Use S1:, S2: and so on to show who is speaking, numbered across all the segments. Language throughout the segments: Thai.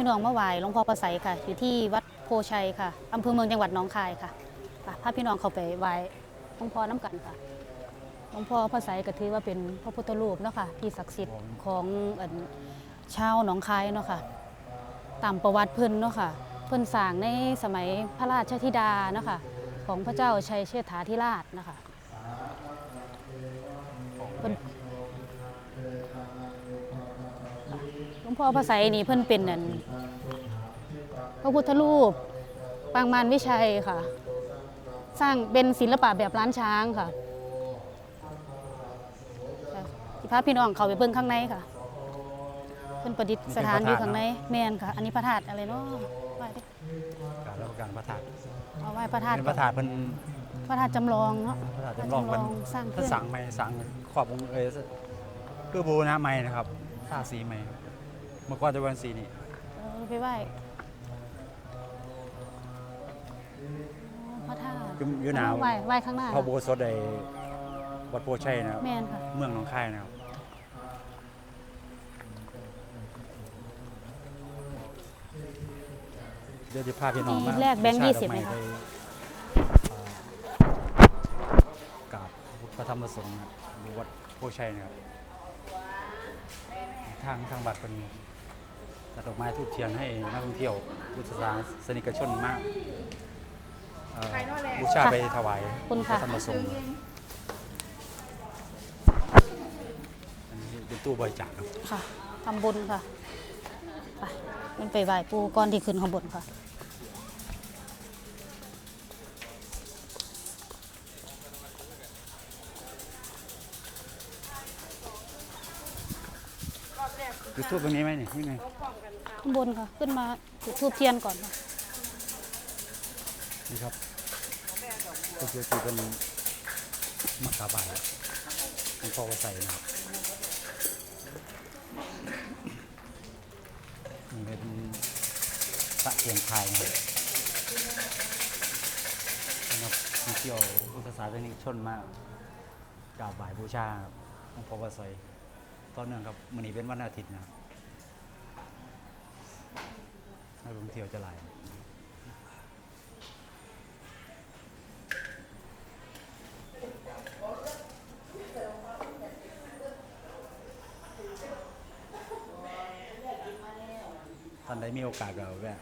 S1: พี่น้องมาไหว้หลวงพ่อประไสค่ะ อยู่ที่วัดโพชัยค่ะอำเภอเมืองจังหวัดหนองคายค่ะพาพี่น้องเขาไปไหว้หลวงพ่อน้ำกันค่ะหลวงพ่อประไสก็ถือว่าเป็นพระพุทธรูปเนาะค่ะที่ศักดิ์สิทธิ์ของชาวหนองคายเนาะค่ะตามประวัติเพิ่นเนาะค่ะ เพิ่นสร้างในสมัยพระราชธิดาเนาะค่ะของพระเจ้าชัยเชษฐาธิราชนะคะเพิ่น หลว งพ่อพระไสยนี่เพิ่นเป็นนั่นพระพุทธรูปปางมารวิชัยค่ะ สร้างเป็นศิลปะแบบล้านช้างค่ะที่พาพี่น้องเขาไปเบิ่งข้างในค่ะเพิ่นประดิษฐานอยู่ข้างในแม่นค่ะ อันนี้พระธาตุอะไรเนาะไหว้ดิ
S2: การรับประกันพระธาตุ
S1: เอาไหว้พระธาตุ
S2: เป็น
S1: ก่
S2: พ
S1: อน
S2: ระธาตุเป็น
S1: พระธาตุจำลองเนาะ
S2: พระธาตุจำลองเป็น
S1: สร้าง
S2: พระ
S1: ขึ้น
S2: สังใหม่สังขอบองค์เอยคือบูรณะใหม่นะครับท่าสีใหม่เมื่อก่อนจะเป็นสีนี้
S1: เออไปไหว้พระธาตุ
S2: อยู่อยู่หนาว
S1: ไหว้ไหว้ข้างหน้า
S2: พระโบสถในวัดโพชัยนะครับ
S1: แม่นค่ะ
S2: เมืองหนองคายนะครับเดี๋ยวจะพาพี่น้องมา
S1: แลกแบงค์
S2: บูชา
S1: ยี่สิบ
S2: ดอก
S1: ไหม
S2: ไม้
S1: คะ
S2: ได้กราบพระธรรมสงฆ์นะครับหรือวัดโพชัยนะครับ ทางทางบัตรเป็น จัดดอกไม้ทูบเทียนให้นักท่องเที่ยวพุทธศาสนิกชนมากเอ่อบูชาไปถวาย
S1: คุณ
S2: พ
S1: ค่ะ
S2: ระธรรมสงฆ์อันนี้เป็นตู้บริจาคครับ
S1: ค่ะทำบุญค่ะ ไปมันไปไหว้ปูก้อนที่ขึ้นข้างบนค่ะ
S2: จุดทูบตรงนี้ไหมนี่นี่ไง
S1: ข้างบนค่ะ ขึ้นมาจุดทูบเทียนก่อนค่ะ
S2: นี่ครับก็คือที่เป็นมักกาบายหลวงพ่อก็ใส่นะครับนี่เป็นสะเทียนไทยนะครับเที่ยวพุทธศาสนิกชนมากกราบไหว้บูชาครับหลวงพ่อก็ใส่ตอนเนื่องครับมื้อนี้เป็นวันอาทิตย์นะครับ นักท่องเที่ยวจะหลายท่านได้มีโอกาสก็แวะ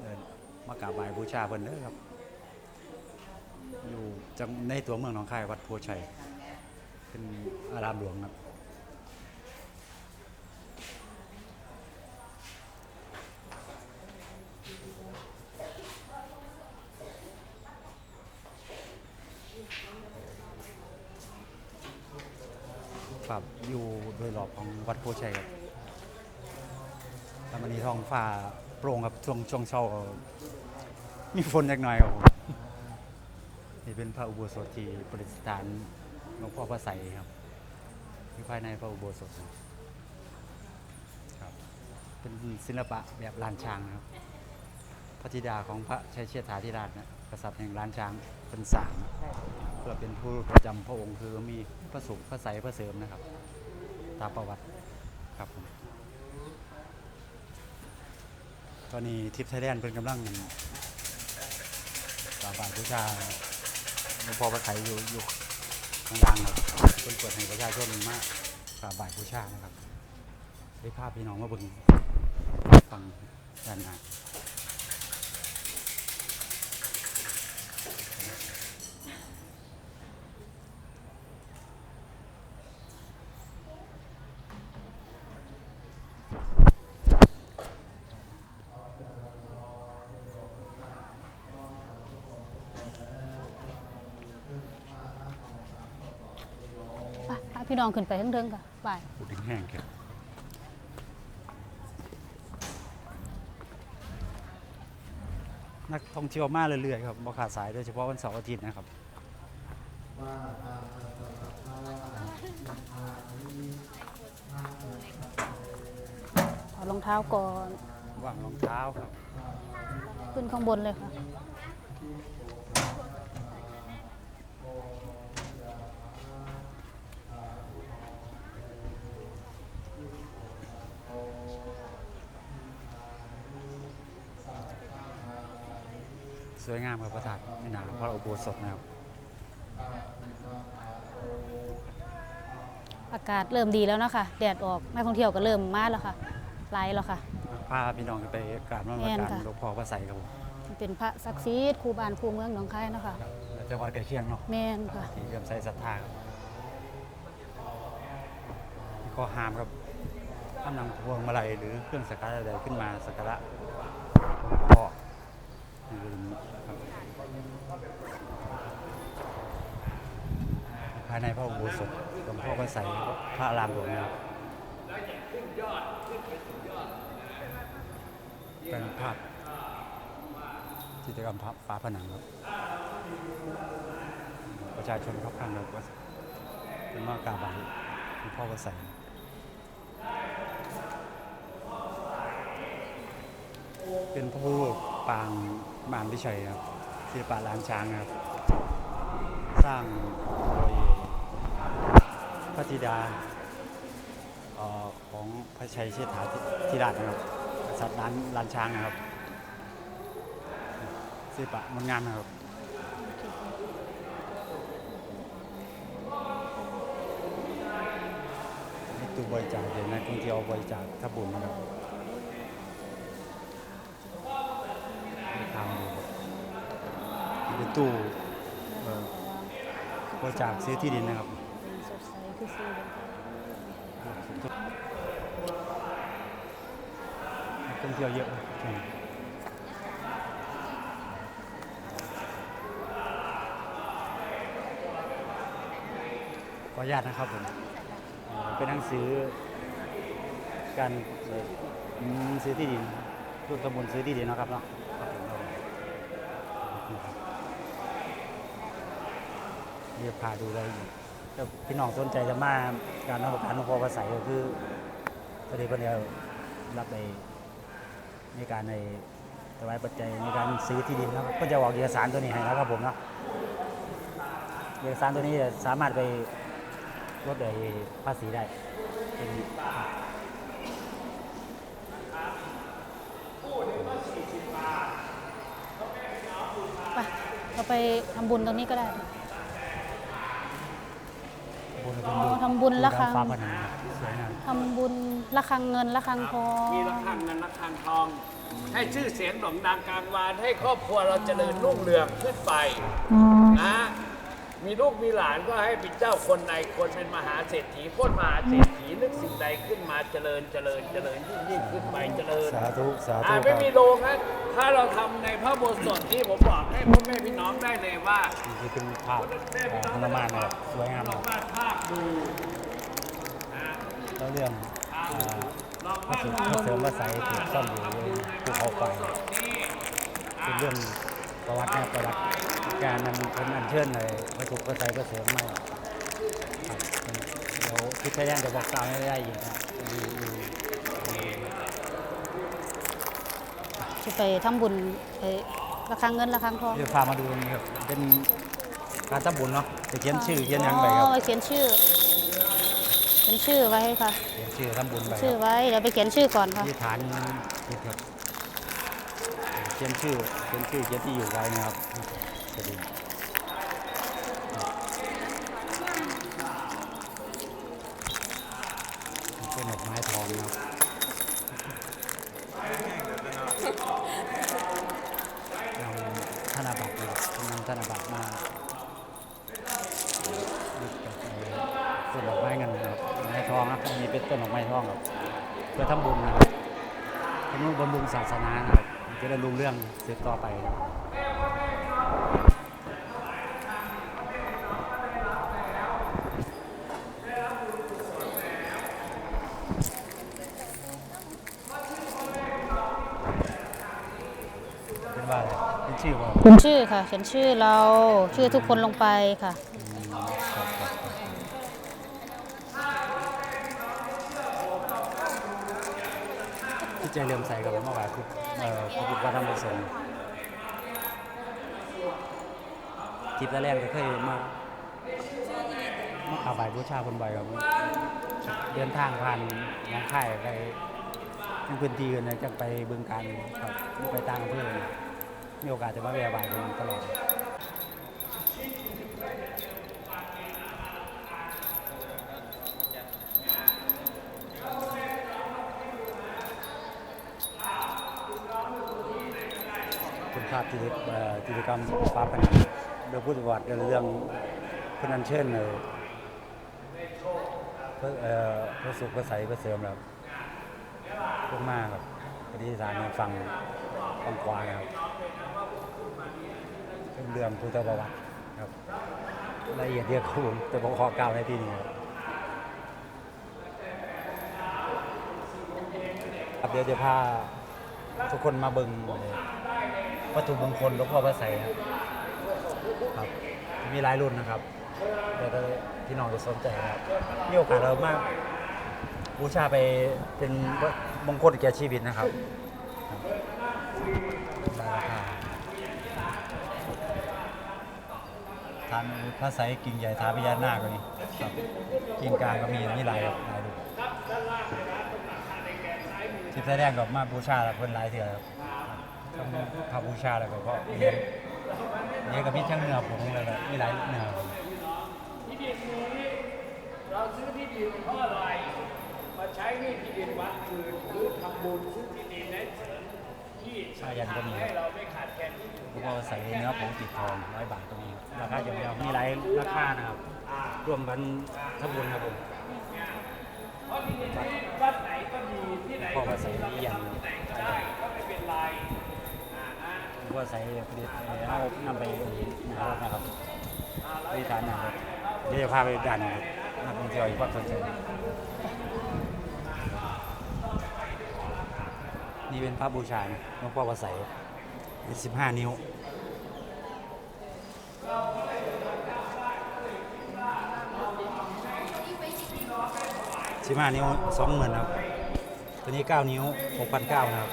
S2: เดินมากราบไหว้บูชาเพิ่นเด้อครับ อยู่จังในตัวเมืองหนองคายวัดโพชัย เป็นอารามหลวงครับ ครับอยู่โดยรอบของวัดโพชัยครับแล้ววันนี้ท้องฟ้าโปร่งครับช่วงช่วงเช้าก็มีฝนเล็กน้อยครับผมนี่เป็นพระอุโบสถที่ประดิษฐานหลวงพ่อพระไสยครับที่ภายในพระอุโบสถครับเป็นศิลปะแบบลานช้างนะครับ พระธิดาของพระชัยเชษฐาธิราชนะกษัตริย์แห่งล้านช้างเป็นสาม เพื่อเป็นผู้ประจำพระองค์คือมีพระสุขพระใสพระเสริมนะครับ ตามประวัติครับผมตอนนี้ทิพย์ไทยแลนด์เป็นกำลังกราบไหว้บูชาหลวงพ่อพระไถยอยู่อยู่ข้างล่างครับเป็นเปิดให้ประชาชนมากกราบไหว้บูชานะครับได้ภาพพี่น้องมาเบึงฟังด้านหน้า
S1: พาพี่น้องขึ้นไปข้างเทิงค่ะไหว้
S2: พูดถึงแห้งครับนักท่องเที่ยวมาเรื่อยๆครับบ่ขาดสายโดยเฉพาะวันเสาร์อาทิตย์นะครับ
S1: เอารองเท้าก่อน
S2: วางรองเท้าครับ
S1: ขึ้นข้างบนเลยค่ะ
S2: วยงามครับพระธาตุแม่นางพระอุโบสถนะครับ
S1: อากาศเริ่มดีแล้วนะคะแดดออกนักท่องเที่ยวก็เริ่มมาแล้วค่ะหลายแล้วค่ะ
S2: พาพี่น้องไปกราบนมัส
S1: แม่น
S2: การ
S1: ค่ะ
S2: หลวงพ่อพระไสยครับผม
S1: เป็นพระศักดิ์สิทธิ์ครูบานครูเมืองหนองคายนะคะ
S2: จังหวัดใกล้เคียงเนาะ
S1: แม่นค่ะ
S2: ที่เริ่อมใส่ศรัทธาครับข้อห้ามครับห้ามนำพวงมาลัยหรือเครื่องสักการะใดๆขึ้นมาสักการะหลวงพ่อในบริเวณนี้ครับภาย ในพระอุโบสถหลวงพ่อพระไสพระรามหลวงนะครับเป็นภาพจิตรกรรมพระฝาผนังครับ ประชาชนครับข้างเราก็เป็นมากราบไหว้หลวงพ่อพระไสเป็นพระพุทธรูปปางมารวิชัยครับศิลปะล้านช้างครับ สร้างโดย พระธิดาออของพระชัยเชษฐาธิราชนะครับกษัตริย์ล้านล้านช้างนะครับศิลปะงดงามนะครับมีตู้บริจาคเดี๋ยวนักท่องเที่ยวบริจาคถ้าบุญนะครับทางดูครับมีเป็นตู้บริจาคซื้อที่ดินนะครับ
S1: สดใสคือสีเหลือง
S2: นัก ท่องเที่ยวเยอะนะขออนุญาตนะครับผมเป็นหนังสือการซื้อที่ดินรูปสมุนซื้อที่ดินนะครับเนาะเรียกพาดูได้อีก ถ้าพี่น้องสนใจจะมาการนมักการหลวงพ่อพระไสยก็คือพอดีเพิ่นจะรับในในการในถวายปัจจัยในการซื้อที่ดินนะครับก็จะออกเอกสารตัวนี้ให้นะครับผมเนาะเอกสารตัวนี้จะสามารถไปลดไอ้ภาษีได้เป็น
S1: ไปเราไปทำบุญตรงนี้ก็ได้
S2: บุญ
S1: อ๋อทำบุญละครั้ง
S2: ฟ้าผนังสวยงาม
S1: ทำบุญละครังเงินละครังทอง
S3: มีระฆังเงินระฆังทอง ให้ชื่อเสียงโด่งดังกลางวานให้ครอบครัวเราเจริญรุ่งเรืองขึ้นไปนะ มีลูกมีหลานก็ให้เป็นเจ้าคนในคนเป็นมหาเศรษฐีพ้นมหาเศรษฐีนึกสิ่งใดขึ้นมาเจริญเจริญเจริญยิ่งยิ่งขึ้นไปเจริญ
S2: สาธุสาธุ
S3: อ่า
S2: ค
S3: ไม่
S2: รับ
S3: มีโรงนะถ้าเราทำในพระโบสถที่ผมบอกให้พ่อแม่พี่น้องได้เลยว่า
S2: นี่คือเป็นภาพของฮนุมานนะครับสวยงาม
S3: ล
S2: นะ
S3: อง
S2: ครับ
S3: วาดภาพดู
S2: แล้วเรื่องอ่า
S3: ลอง
S2: พระ
S3: วาด
S2: สุพ
S3: ภาพ
S2: ระเสริมพระไสยถูกซ่อมอยู่ในภูเขาไฟ
S3: นี่
S2: เป็นเรื่องประวัตินะประวัติ การนำคนอัญเชิญเลยพระถูกพระไสยพระเสริมมาครับเดี๋ยวพิทยานจะบอกกล่าวให้ได้อีกนะอยู่อยู่อยู่
S1: จะไปทำบุญไปละครังเงินละครังทอง
S2: เดี๋ยวพามาดูนี่ครับเป็นการทำบุญเนาะจะเขียนชื่อเขียนหยังไปครับ
S1: อ๋อเขียนชื่อเขียนชื่อไว้ค่ะ
S2: เขียนชื่อทำบุญไปค
S1: ชื่อ
S2: รับ
S1: ไว้เดี๋ยวไปเขียนชื่อก่อนค่ะ
S2: ที่ฐานจิตครับเขียนชื่อเขียนชื่อเขียนที่อยู่ไว้นะครับ จะดีเป็นดอกไม้ทองนะครับนำธนบัตรเลยนำธนบัตรมาต้นดอกไม้เงินครับไม้ทองนะอันนี้เป็นต้นดอกไม้ทองครับเพื่อทำบุญนะครับทำนุบำรุงศาสนานะครับมันจะได้รุ่งเรื่องสืบต่อไปนะครับเป็นว่าอะไร เป็นชื่อว่า
S1: เขียนชื่อค่ะ เขียนชื่อเราชื่อทุกคนลงไปค่ะ
S2: ที่ใจเริ่มใส่กับผมเมื่อวานคือเอ่อพระพุทธธรรมประสงค์ทิพย์แรกๆก็เคยมามาอาบายบูชาคนบ่อยครับเดินทางผ่านน้องค่ายไปพื้นที่อื่นนะจะไปบึงการครับไปต่างอำเภอ มีโอกาสจะมาแวะบ่ายเพิ่นตลอดคุณภาพกิจเอ่อกิจกรรมฟ้าผนังเรื่องพุทธประวัติเรื่องพนันเช่นเลยพระเอ่อพระสุขพระใสพระเสริมแบบพวกมากครับปฏิสานฟังฟังควายครับ เป็นเรื่องพุทธประวัติครับละเอียดเรียกคูณแต่ผมขอกล่าวในที่นี้ครับครับเดี๋ยวจะพาทุกคนมาเบิ่งวัตถุมงคลหลวงพ่อพระไสยครับครับ มีหลายรุ่นนะครับเดี๋ยวพี่น้องจะสนใจครับมีโอกาสเรามากบูชาไปเป็นมงคลแก่ชีวิตนะครับครับได้ราคา ทานพระไสยกิ่งใหญ่ทาพญานาคก็มีครับกิ่งกลางก็มีมีหลายครับหลายรุ่นทิพย์แสดงกับมาบูชาแล้วเพิ่นหลายเถื่อครับทำพาบูชาแล้วก็เลี้ยงเลี้ยงกับพี่ช่างเนื้อผงเลยแบบมีหลายเนื้อผม
S3: ที่ดินนี้เราซื้อที่ดินเพราะอะไรมาใช้หนี่ที่ดินวัดคืนหรือทำบุญซื้อที่ดินใน เสริมที่ทำให้เราไม่ขาดแคลนที่อยู่
S2: แล้วก็ใส่เนื้อผงติดทองร้อยบาทตรงนี้ราคาอย่างเดียวมีหลายราคานะครับร่วมกันทำบุญครับผม
S3: เพราะที่ดินนี้วัดไหนก็ดีที่ไหน
S2: พ่อ
S3: ก็
S2: ก็ใส่
S3: ดี
S2: ดีอย่าง
S3: ที่ไหนก็ได้ก็ไม่เป็นไรอ่านะ
S2: แล้วก็ใส่ผลิตเอานำไปนะครับนะครับที่ฐานนะครับเดี๋ยวจะพาไปดันครับนักท่องเที่ยวอีกวัดสนใจ นี่เป็นพระบูชาหลวงพ่อพระไสยสิบห้านิ้ว สิบห้านิ้วสองหมื่นครับ ตัวนี้เก้านิ้วหกพันเก้านะครับ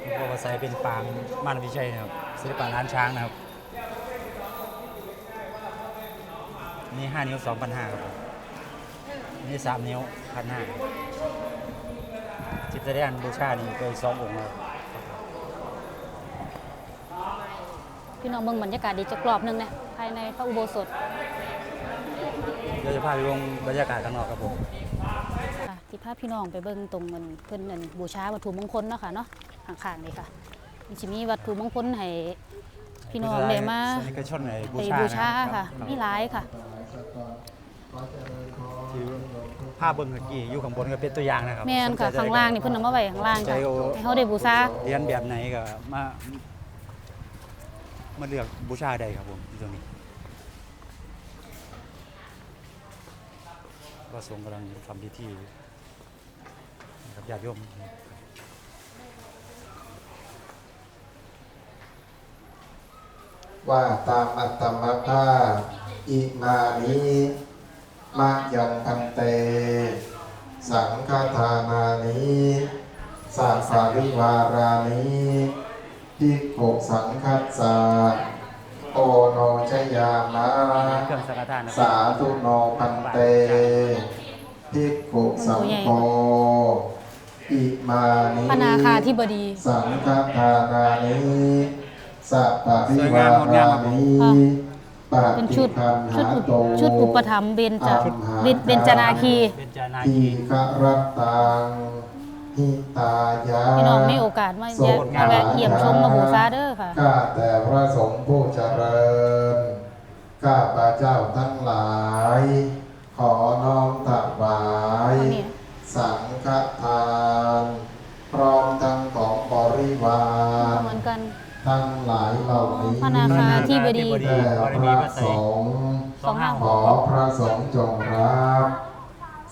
S2: หลวงพ่อพระไสยเป็นปางม่านวิชัยนะครับศิลปะล้านช้างนะครับ นี่ห้านิ้วสองพันห้าครับนี่สามนิ้วพันห้า จิตรเรียนบูชานี่เป็นสององค์ครับ
S1: พี่น้องเบิ่งบรรยากาศดีจะกรอบหนึงเนี่ยภายในพระอุโบสถ
S2: เดี๋ยวจะพาไปวงบรรยากาศข้างนอกครับผม
S1: ค่ะที่พาพี่น้องไปเบิ่งตรงมันเพิ่นนั่นบูชาวัตถุมงคลเนาะค่ะเนาะข้างๆนี่ค่ะมันสิมีวัตถุมงคลให้พี่น้องได้มา
S2: สนิกชนในบู
S1: ไป
S2: ชา
S1: บูชา
S2: รับ
S1: ค่ะ
S2: รับ
S1: มีหลายค่ะ
S2: ที่ภาพเบิ่งเมื่อกี้อยู่ข้างบนก็เป็นตัวอย่างนะครับ
S1: แม่นค่ะ
S2: สใจ
S1: ข้างล่างนี่เพิ่นเอามาไว้ข้างล่าง
S2: ใจ
S1: ค่ะ
S2: เอา
S1: ให้เฮาได้บูชา
S2: เรียนแบบไหนก็มามาเลือกบูชาได้ครับผมที่ตรงนี้ก็ทรงกำลังทำพิธีนะครับญาติโยม
S4: ว่าตามอัตตมภาพอิมานิ มายังพันเต สังฆทานานิสัพพาริวารานิภิกขุสังคัสสะโอโนชยามะ
S2: เครื่องสังฆทานนะค
S4: สา
S2: รับ
S4: ธุโนพันเตภิกขุสังโฆอิมานิ
S1: พนาคาธิบดี
S4: สังฆทานานิสัพพะริวารานิ
S1: ค่ะ
S4: ป
S1: เป็น
S4: ฏิ
S1: ชุด
S4: คัน
S1: ชุด
S4: หา
S1: อุป
S4: โต
S1: ชุดอุปถัมภ์เบญจ
S4: ชุด
S1: เบญเบญจนาคี
S2: เป็นจานา
S4: ที
S2: คี
S4: ฆรตังหิตายะ
S1: พี่น้องมีโอกาสมาแยกมาแวะเยี่ยมชมมาบูชาเด้อค่ะ
S4: ข้าแต่พระสงฆ์ผู้เจริญ ข้าพระเจ้าทั้งหลาย ขอน้อมถวาย
S1: อันนี้
S4: สังฆทาน พร้อมทั้งของบริวารายเหล่านี้
S1: พนาคาธิบดี
S4: แด่
S2: บาร
S4: พ
S2: มี
S4: ระ
S2: พระไส
S4: ส
S2: ย
S4: งฆ์
S2: สองห้า
S4: ข
S2: ห
S4: อกพระสงฆ์จงรับ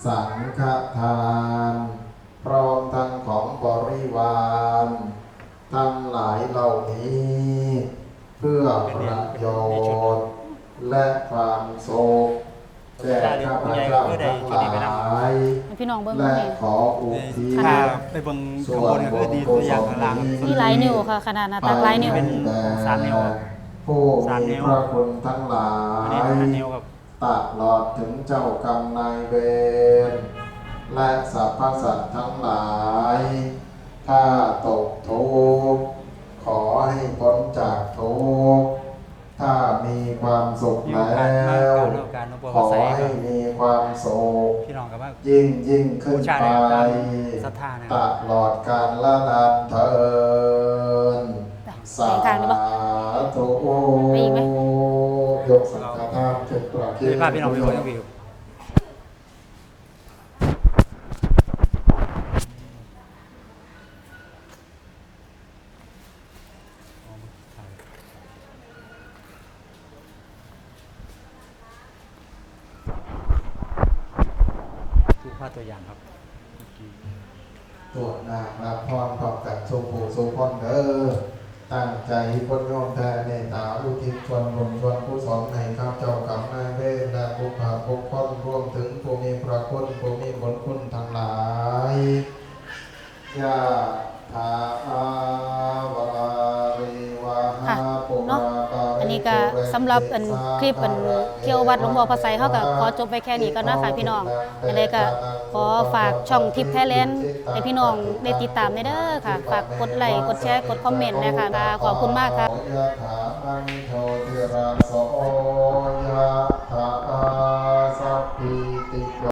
S4: สังฆทาน พร้อมทั้งของบริวาร ทั้งหลายเหล่านี้ เพื่อประโยชน์ และความสุข แก่ข้าพเจ้าทั้งหลาย
S1: ให้พี่น้องเบิ่ง
S4: และ
S1: นี่
S4: ขออุทิศ
S2: ถ้าไปเบิ่งข้างบนก็คือดีตัวอย่างข้างล่าง
S1: นี่หลายนิ้วค่ะ ขนาดหน้าตักหลายนิ้ว
S2: เป็นสามนิ้ว
S4: ผู้
S2: สาม
S4: มี
S2: นิ้ว
S4: พระคุณทั้งหลา
S2: อันนี้
S4: ย
S2: ห้านิ้วครับ
S4: ตัดหลอดถึงเจ้ากรรมนายเวรและสรรพสัตว์ทั้งหลายทถ้าตกทุกข์ขอให้พ้นจากทุกข์ ถ้ามีความสุข
S2: มี
S4: แล้
S2: โอกาสมาก
S4: ว
S2: การโอกาสหลวงพ่อ
S4: ขอ
S2: ใส่ก็
S4: ให้มีความสุข
S2: พี่น้องกับว่า
S4: ยิ่งยิ่งขึ้น
S2: บูชา
S4: ไป
S2: ในการศรัทธานะค
S4: ต
S2: รับ
S4: ลอดกาลละนานเทิน
S1: จ้ะ
S4: สา
S1: ไปอีกทางหนึ่งปะ
S4: ธุ
S1: ไปอีกไหม
S4: ยกสังฆทานขึ้นประเคน ผู้มีพระคุณผู้มีบุญคุณทั้งหลายยะถาวาริวหา
S1: ค่ะ
S4: ปุ
S1: เนาะ
S4: ราปาริ
S1: อันนี้ก็สำหรับอันคลิปอันเที่ยววัดหลวงพ่อพระไสยเขาก็ขอจบไปแค่นี้ก่อนนะคะพี่น้องอะไรก็ขอฝากช่องทิปไทยแลนด์ให้พี่น้องได้ติดตามได้เด้อค่ะ ฝากกดไลค์กดแชร์กดคอมเมนต์นะคะขอบคุณมากค่ะ
S4: ยะถาอันโทติราโสยะถา สัพพิติโย